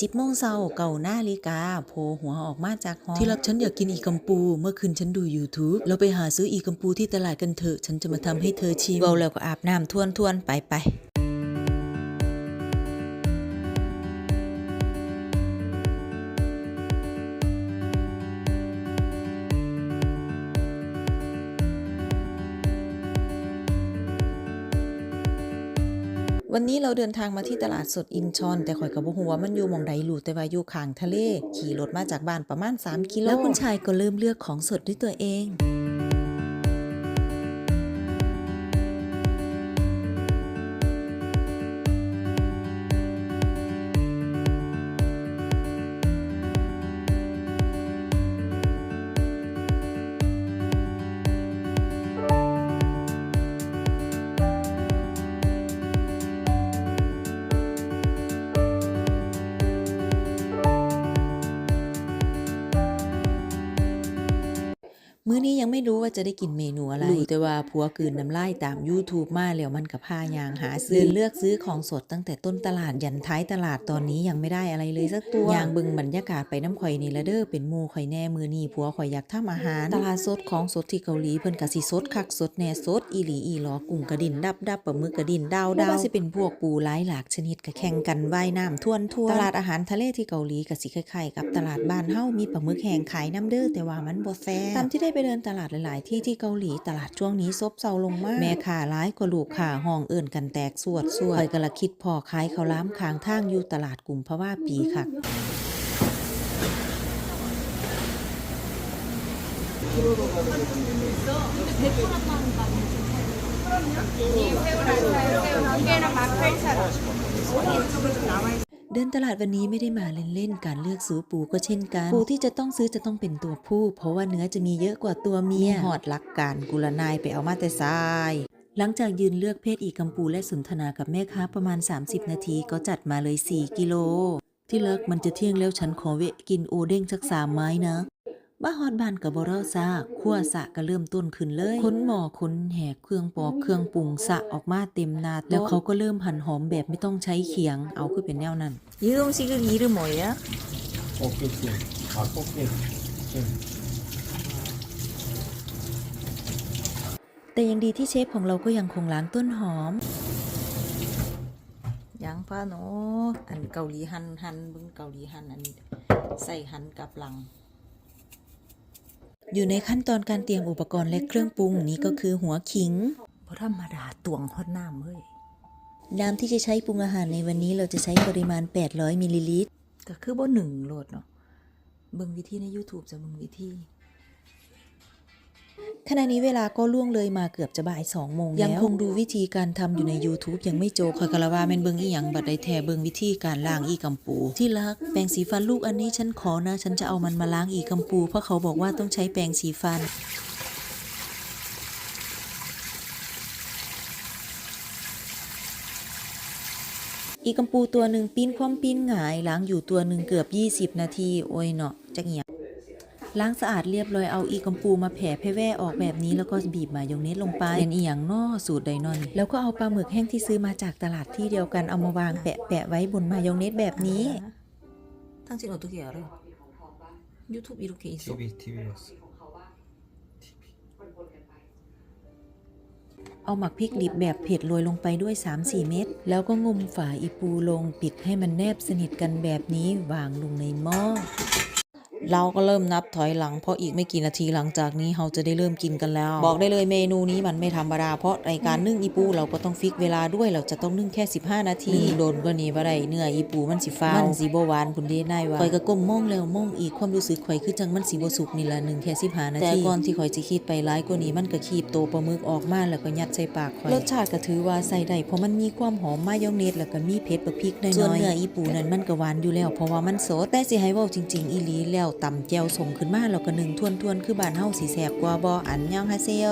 สิบโมงเช้าเก่าหน้าฬิกาโผล่หัวออกมาจากห้องที่รักฉันอยากกินอีกัมปู เมื่อคืนฉันดู YouTube เราไปหาซื้ออีกัมปูที่ตลาดกันเถอะ ฉันจะมาทำให้เธอชิมเบาแล้วก็อาบน้ำทวนทวนๆไปไป วันนี้เราเดินทางมาที่ตลาดสดอินชอน แต่ข่อยกับบ่ฮู้ว่ามันอยู่มองใดรู้แต่ว่าอยู่ข้างทะเล ขี่รถมาจากบ้านประมาณ 3 กิโลแล้วคุณชายก็เริ่มเลือกของสดด้วยตัวเอง มื้อนี้ยังไม่รู้ว่าจะได้กินเมนูอะไรรู้แต่ว่าผัวกลืนน้ำลายตาม YouTube มาแล้วมันกับพายางหาซื้อเลือกซื้อของสดตั้งแต่ต้นตลาดยันท้ายตลาดตอนนี้ยังไม่ได้อะไรเลยสักตัวยางเบึงบรรยากาศไปน้ำข่อยนี่ละเด้อเป็นหมูข่อยแน่มือนี้ผัวข่อยอยากทำอาหาร ตลาดสดของสดที่เกาหลีเพิ่นกะสิสดคักสดแน่สดอีหลีอีหลอกุ้งกระดินดับดับปลาหมึกกระดินดาวดาวว่าสิเป็นพวกปูหลายหลากชนิดกะแข่งกันว่ายน้ำท่วนทั่วตลาดอาหารทะเลที่เกาหลีกะสิคล้ายๆกับตลาดบ้านเฮามีปลาหมึกแห้งขายน้ำเด้อแต่ว่ามันบ่แซ่บตามที่ได้ไปเดินตลาดหลาย ๆ ที่ที่เกาหลีตลาดช่วงนี้ซบเซาลงมาก แม่ค้าร้ายกว่าลูกค้าห้องเอิ่นกันแตกสวดสวดคอยกะละคิดพอขายข้าวหล้ามข้างทางอยู่ตลาดกลุ่มเพราะว่าปีคัก เดินตลาดวันนี้ไม่ได้มาเล่นๆ การเลือกซื้อปูก็เช่นกัน ปูที่จะต้องซื้อจะต้องเป็นตัวผู้ เพราะว่าเนื้อจะมีเยอะกว่าตัวเมียหอดลักการกุลนายไปเอามาแต่ทรายหลังจากยืนเลือกเพศอีกัมปูและสนทนากับแม่ค้าประมาณ 30 นาทีก็จัดมาเลย 4 กิโล ที่เลิกมันจะเที่ยงแล้วฉันขอเวะกินโอเด้งสักสามไม้นะ บ้าฮอดบ้านกับบรอซาขั้วสะก็เริ่มต้นขึ้นเลยค้นหมอค้นแหกเครื่องปอกเครื่องปรุงสะออกมาเต็มนาแล้วเขาก็เริ่มหั่นหอมแบบไม่ต้องใช้เขียง เอาขึ้นเป็นแนวนั้นยืมซิกยีหรือหมอยะโอเคเก่ขอโคเก่แต่ยังดีที่เชฟของเราก็ยังคงล้างต้นหอมยังป้าโนอันเกาหลีหันหันบึงเกาหลีหันอันใส่หันกับหลัง อยู่ในขั้นตอนการเตรียมอุปกรณ์และเครื่องปรุงนี้ก็คือหัวขิงเพราะธรรมดาตวงฮอดน้ำเฮ้ยน้ำที่จะใช้ปรุงอาหารในวันนี้เราจะใช้ปริมาณ 800มิลลิลิตรก็คือบ่หนึ่งโหลดเนาะเบิ่งวิธีใน YouTube จะเบิ่งวิธี ขณะนี้เวลาก็ล่วงเลยมาเกือบจะบ่ายสองโมงแล้วยังคงดูวิธีการทำอยู่ใน YouTube ยังไม่จบคอยกะละว่าแม่นเบิ่งอีหยังบัดได้แท้เบิ่งวิธีการล้างอีกำปู ที่รักแปรงสีฟันลูกอันนี้ฉันขอนะ ฉันจะเอามันมาล้างอีกำปู เพราะเขาบอกว่าต้องใช้แปรงสีฟันอีกำปูตัวหนึ่งปิ้นความปิ้นหงายล้างอยู่ตัวหนึ่งเกือบ 20 นาที โอ้ยเนาะจักเหีย ล้างสะอาดเรียบร้อยเอาอีกัมปูมาแผ่แพ่แว่ออกแบบนี้แล้วก็บีบมายองเนสลงไปเป็นอีหยังนอสูตรไดนอนแล้วก็เอาปลาหมึกแห้งที่ซื้อมาจากตลาดที่เดียวกันเอามาวางแปะแปะไว้บนมายองเนสแบบนี้ ทั้งจริงเราตัวเกี่ยวเลยยูทูบอีรุเกอิโ.เอาหมักพริกดิบแบบเผ็ดโรยลงไปด้วย 3-4 เม็ดแล้วก็งมฝาอีปูลงปิดให้มันแนบสนิทกันแบบนี้วางลงในหม้อ เราก็เริ่มนับถอยหลังเพราะอีกไม่กี่นาทีหลังจากนี้เราจะได้เริ่มกินกันแล้ว บอกได้เลยเมนูนี้มันไม่ธรรมดาเพราะรายการนึ่งอีปูเราก็ต้องฟิกเวลาด้วยเราจะต้องนึ่งแค่ 15 นาทีโดนกว่านี้บ่ได้เนื้ออีปูมันสิฟ้าวมันสิบ่หวานคุณเด้นายว่าข่อยก็ก้มมองแล้วมองอีกความรู้สึกข่อยคือจังมันสิบ่สุกนี่ละนึ่งแค่15นาทีแต่ก่อนที่ข่อยสิคิดไปหลายกว่านี้มันก็คีบโตปลาหมึกออกมาแล้วก็ยัดใส่ปากข่อยรสชาติก็ถือว่าใส่ได้เพราะมันมีความหอมมายองเนสแล้วก็มีเผ็ดบะพริกน้อยๆส่วนเนื้ออีปูนั้นมันก็หวานอยู่แล้วเพราะว่ามันสดแต่สิให้เว้าจริง ๆ อีหลีแล้วตำแจวส่งขึ้นมาแล้วก็หนึ่งทวนทวนคือบ้านเฮาสีแสบกว่าบ่อันยองฮาเซโย